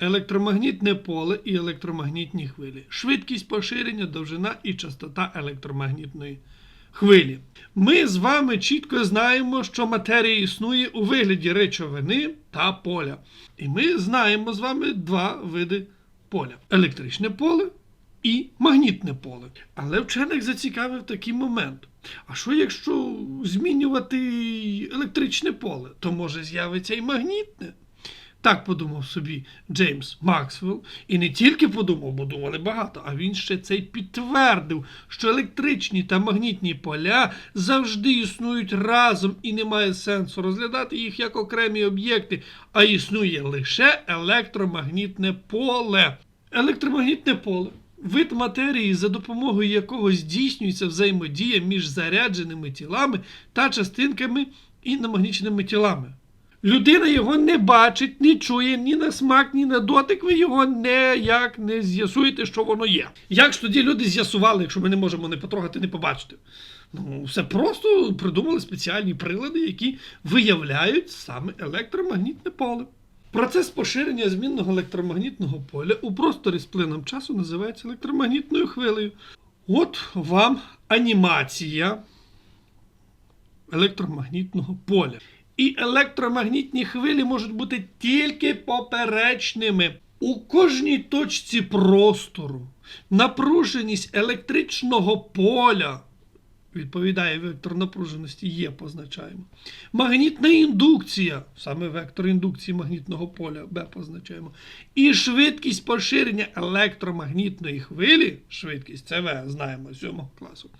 електромагнітне поле і електромагнітні хвилі, швидкість поширення, довжина і частота електромагнітної хвилі. Ми з вами чітко знаємо, що матерія існує у вигляді речовини та поля. І ми знаємо з вами два види поля: електричне поле і магнітне поле. Але вчених зацікавив такий момент. А що якщо змінювати електричне поле, то може з'явиться і магнітне? Так подумав собі Джеймс Максвелл. І не тільки подумав, бо думали багато, а він ще це й підтвердив, що електричні та магнітні поля завжди існують разом і немає сенсу розглядати їх як окремі об'єкти, а існує лише електромагнітне поле. Електромагнітне поле. Вид матерії, за допомогою якого здійснюється взаємодія між зарядженими тілами та частинками і намагніченими тілами. Людина його не бачить, не чує ні на смак, ні на дотик. Ви його ніяк не з'ясуєте, що воно є. Як ж тоді люди з'ясували, якщо ми не можемо не потрогати, не побачити? Ну, все просто придумали спеціальні прилади, які виявляють саме електромагнітне поле. Процес поширення змінного електромагнітного поля у просторі з плином часу називається електромагнітною хвилею. От вам анімація електромагнітного поля. І електромагнітні хвилі можуть бути тільки поперечними. У кожній точці простору напруженість електричного поля відповідає вектор напруженості Є, позначаємо. Магнітна індукція, саме вектор індукції магнітного поля Б позначаємо. І швидкість поширення електромагнітної хвилі, швидкість це В, знаємо з 7 класу,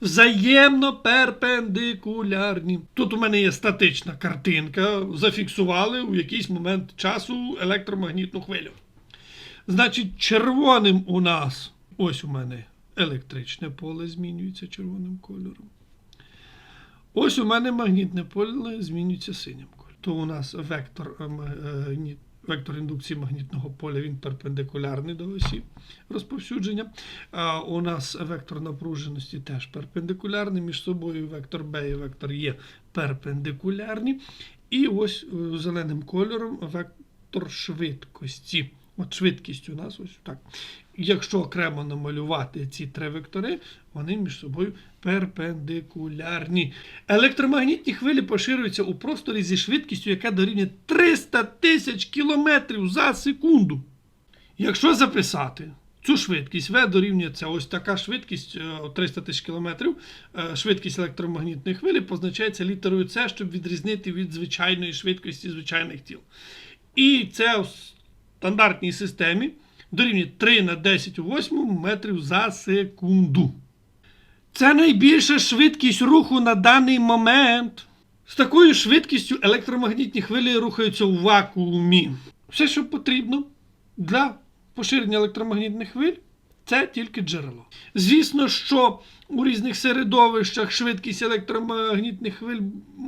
взаємно перпендикулярні. Тут у мене є статична картинка, зафіксували у якийсь момент часу електромагнітну хвилю. Значить, червоним у нас, ось у мене електричне поле змінюється червоним кольором. Ось у мене магнітне поле змінюється синім кольором. То у нас вектор, е, е, вектор індукції магнітного поля він перпендикулярний до осі розповсюдження. А у нас вектор напруженості теж перпендикулярний. Між собою вектор Б і вектор Є перпендикулярні. І ось е, зеленим кольором вектор швидкості. От швидкість у нас ось так. Якщо окремо намалювати ці три вектори, вони між собою перпендикулярні. Електромагнітні хвилі поширюються у просторі зі швидкістю, яка дорівнює 300 тисяч кілометрів за секунду. Якщо записати цю швидкість, V дорівнює це ось така швидкість е, 300 тисяч кілометрів, е, швидкість електромагнітної хвилі позначається літерою С, щоб відрізнити від звичайної швидкості звичайних тіл. І це в стандартній системі дорівнює 3 на 10 у 8 метрів за секунду. Це найбільша швидкість руху на даний момент. З такою швидкістю електромагнітні хвилі рухаються у вакуумі. Все, що потрібно для поширення електромагнітних хвиль, це тільки джерело. Звісно, що у різних середовищах швидкість електромагнітних хвиль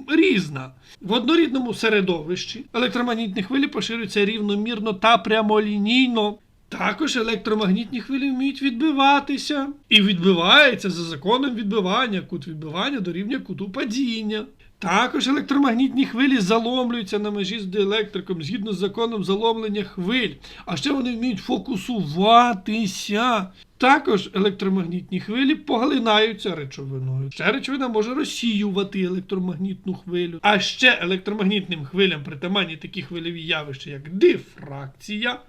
різна. В однорідному середовищі електромагнітні хвилі поширюються рівномірно та прямолінійно. Також електромагнітні хвилі вміють відбиватися. І відбивається за законом відбивання. Кут відбивання дорівнює куту падіння. Також електромагнітні хвилі заломлюються на межі з дieлектриком згідно з законом заломлення хвиль. А ще вони вміють фокусуватися. Також електромагнітні хвилі поглинаються речовиною. Ще речовина може розсіювати електромагнітну хвилю. А ще електромагнітним хвилям притаманні такі хвильові явища, як дифракція,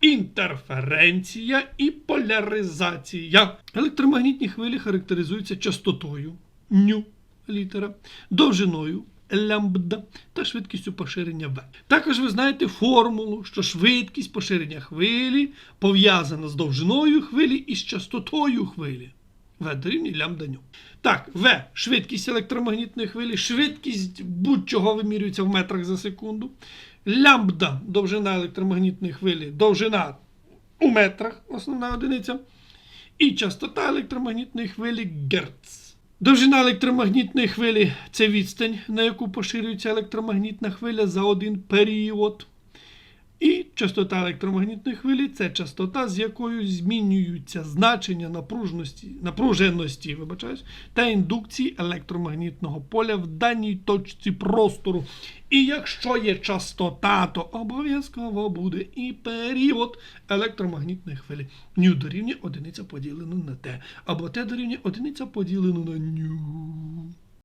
інтерференція і поляризація. Електромагнітні хвилі характеризуються частотою ню літера, довжиною лямбда та швидкістю поширення В. Також ви знаєте формулу, що швидкість поширення хвилі пов'язана з довжиною хвилі і з частотою хвилі. В дорівнює лямбда ню. Так, В швидкість електромагнітної хвилі, швидкість будь-чого вимірюється в метрах за секунду. Лямбда довжина електромагнітної хвилі, довжина у метрах, основна одиниця. І частота електромагнітної хвилі Герц. Довжина електромагнітної хвилі це відстань, на яку поширюється електромагнітна хвиля за один період. І частота електромагнітної хвилі це частота, з якою змінюються значення напруженості, напруженості вибачаюсь, та індукції електромагнітного поля в даній точці простору. І якщо є частота, то обов'язково буде і період електромагнітної хвилі. Ню дорівнює одиниця поділено на Т, або Т дорівнює одиниця поділено на ню.